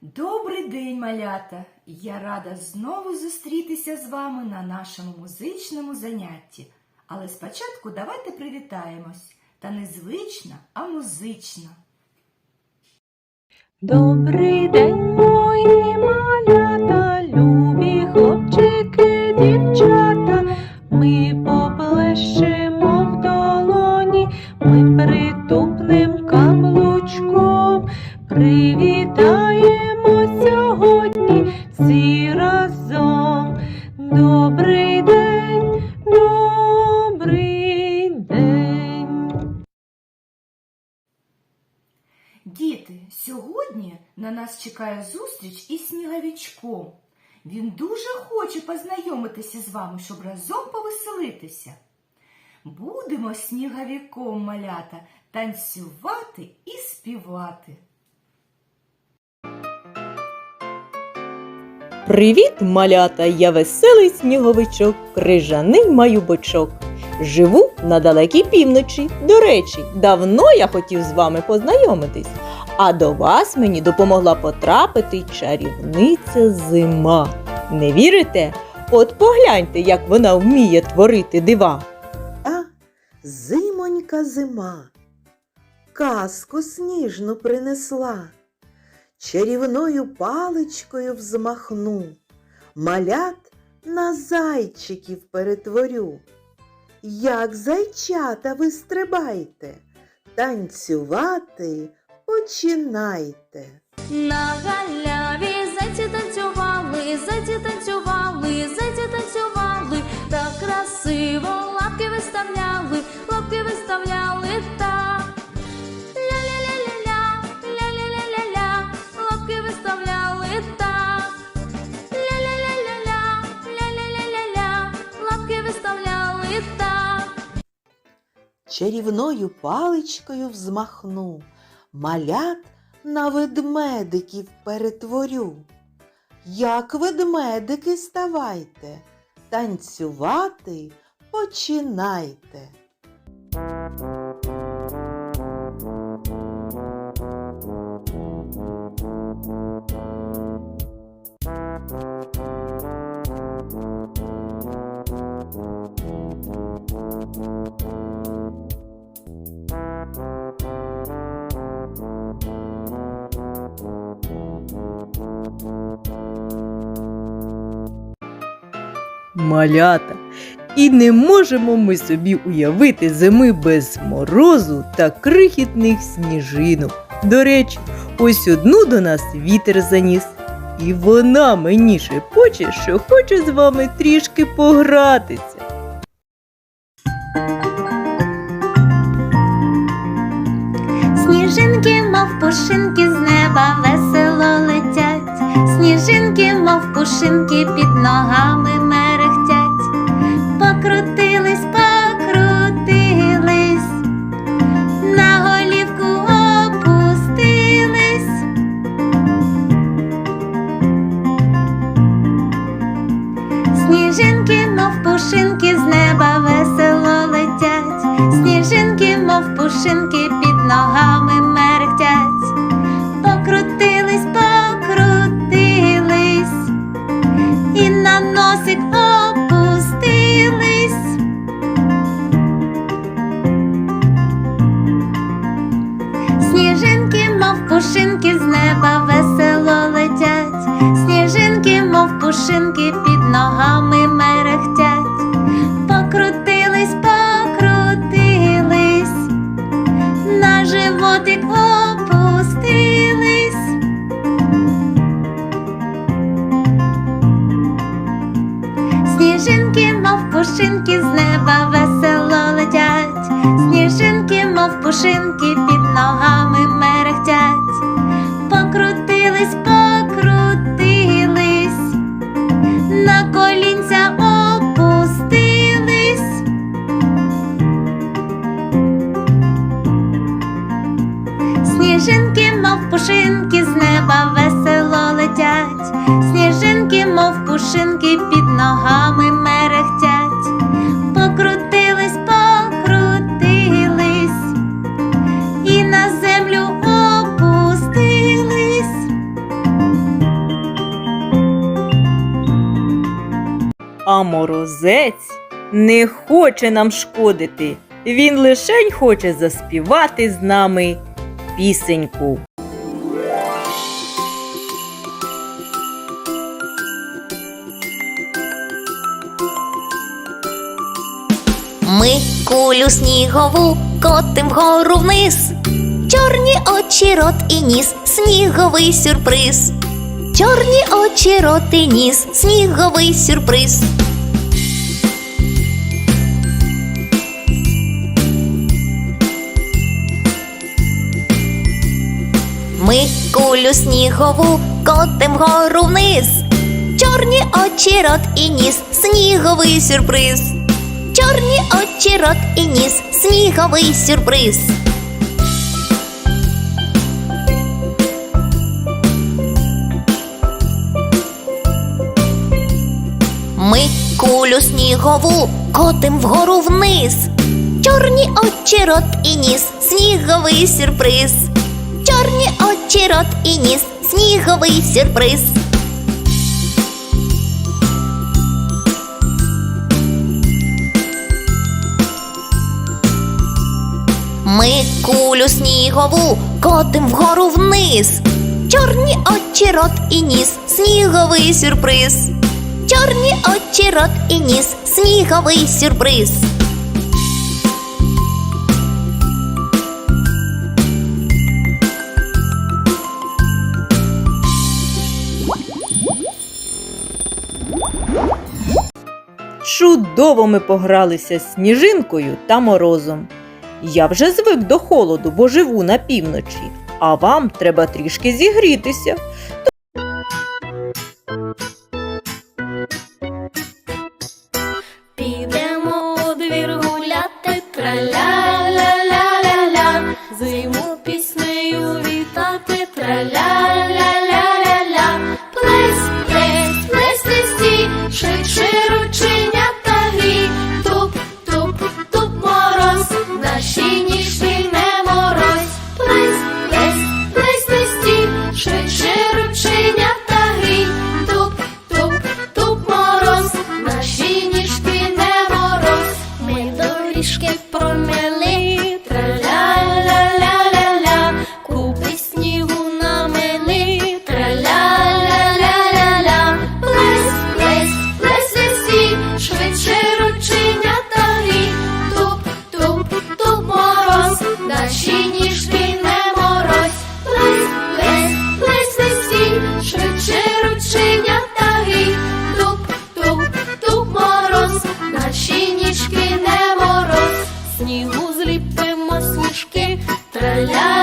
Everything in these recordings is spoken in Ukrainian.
Добрий день, малята! Я рада знову зустрітися з вами на нашому музичному занятті. Але спочатку давайте привітаємось. Та не звично, а музично. Добрий день, мої малята, сьогодні на нас чекає зустріч із сніговичком. Він дуже хоче познайомитися з вами, щоб разом повеселитися. Будемо з сніговиком малята танцювати і співати. Привіт, малята! Я веселий сніговичок, крижаний маю бочок. Живу на далекій півночі. До речі, давно я хотів з вами познайомитись, а до вас мені допомогла потрапити чарівниця зима. Не вірите? От погляньте, як вона вміє творити дива. А зимонька зима, казку сніжну принесла, чарівною паличкою взмахну, малят на зайчиків перетворю. Як зайчата ви стрибайте, танцювати починайте. На галяві зайці танцювали, зайці танцювали, зайці танцювали, так красиво лапки виставляли, лапки виставляли так. Ля-ля-ля-ля-ля, ля-ля-ля-ля-ля, лапки виставляли так. Ля-ля-ля-ля-ля, ля-ля-ля-ля-ля, лапки виставляли так. Чарівною паличкою взмахну, малят на ведмедиків перетворю. Як ведмедики ставайте, танцювати починайте. Малята. І не можемо ми собі уявити зими без морозу та крихітних сніжинок. До речі, ось одну до нас вітер заніс. І вона мені шепоче, що хоче з вами трішки погратися. Сніжинки, мов пушинки, з неба весело летять, сніжинки, мов пушинки, під ногами мерехтять, покрутились, пушинки, під ногами мерехтять, покрутились, покрутились, на животик опустились. Сніжинки, мов пушинки, з неба весело летять, сніжинки, мов пушинки, під мов пушинки, з неба весело летять, сніжинки, мов пушинки, під ногами мерехтять, покрутились, покрутились, і на землю опустились. А морозець не хоче нам шкодити. Він лишень хоче заспівати з нами пісеньку. Ми кулю снігову котим вгору вниз. Чорні очі, рот і ніс, сніговий сюрприз. Чорні очі, рот і ніс, сніговий сюрприз. Ми кулю снігову котим вгору вниз. Чорні очі, рот і ніс, сніговий сюрприз. Чорні очі, рот і ніс, сніговий сюрприз. Ми кулю снігову котим вгору вниз. Чорні очі, рот і ніс, сніговий сюрприз. Чорні очі, рот і ніс, сніговий сюрприз. Ми кулю снігову котим вгору вниз. Чорні очі, рот і ніс, сніговий сюрприз. Чорні очі, рот і ніс, сніговий сюрприз. Чудово ми погралися сніжинкою та морозом. Я вже звик до холоду, бо живу на півночі, а вам треба трішки зігрітися. Снігу зліпимо сніжки, траля-ля-ля-ля-ля,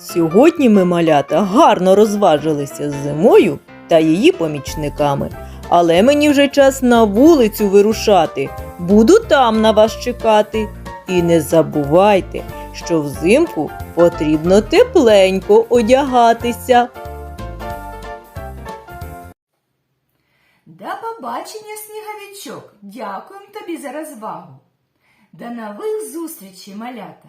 Сьогодні ми, малята, гарно розважилися з зимою та її помічниками. Але мені вже час на вулицю вирушати. Буду там на вас чекати. І не забувайте, що взимку потрібно тепленько одягатися. До побачення, сніговичок. Дякуємо тобі за розвагу. До нових зустрічей, малята!